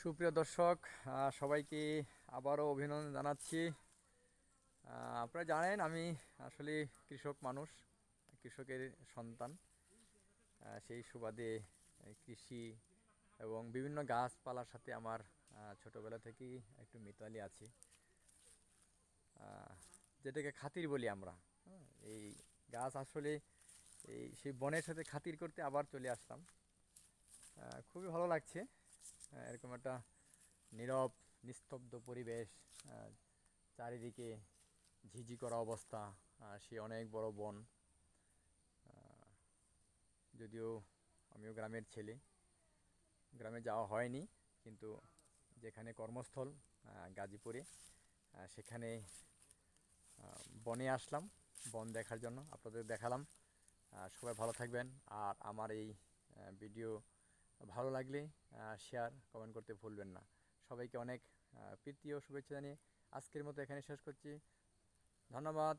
সুপ্রিয় দর্শক সবাইকে আবারও অভিনন্দন জানাচ্ছি। আপনারা জানেন আমি আসলে কৃষক মানুষ কৃষকের সন্তান। সেই সুবাদে কৃষি এবং বিভিন্ন গাছপালার সাথে আমার ছোটবেলা থেকেই একটু মিতালি আছে। যেটাকে খাতির বলি আমরা। হ্যাঁ, এই গাছ আসলে এই সেই বনের সাথে খাতির করতে আবার চলে আসলাম। খুবই ভালো লাগছে। এরকম একটা নীরব, নিস্তব্ধ পরিবেশ চারিদিকে ঝিঝি করা অবস্থা সে অনেক বড় বন। যদিও আমিও গ্রামের ছেলে, গ্রামে যাওয়া হয়নি, কিন্তু যেখানে কর্মস্থল গাজীপুরে সেখানে বনে আসলাম, বন দেখার জন্য। আপনাদের দেখালাম। সবাই ভালো থাকবেন। আর আমার এই ভিডিও ভালো লাগলে শেয়ার কমেন্ট করতে ভুলবেন না। সবাইকে অনেক প্রীতি ও শুভেচ্ছা জানিয়ে আজকের মতো এখানে শেষ করছি। ধন্যবাদ।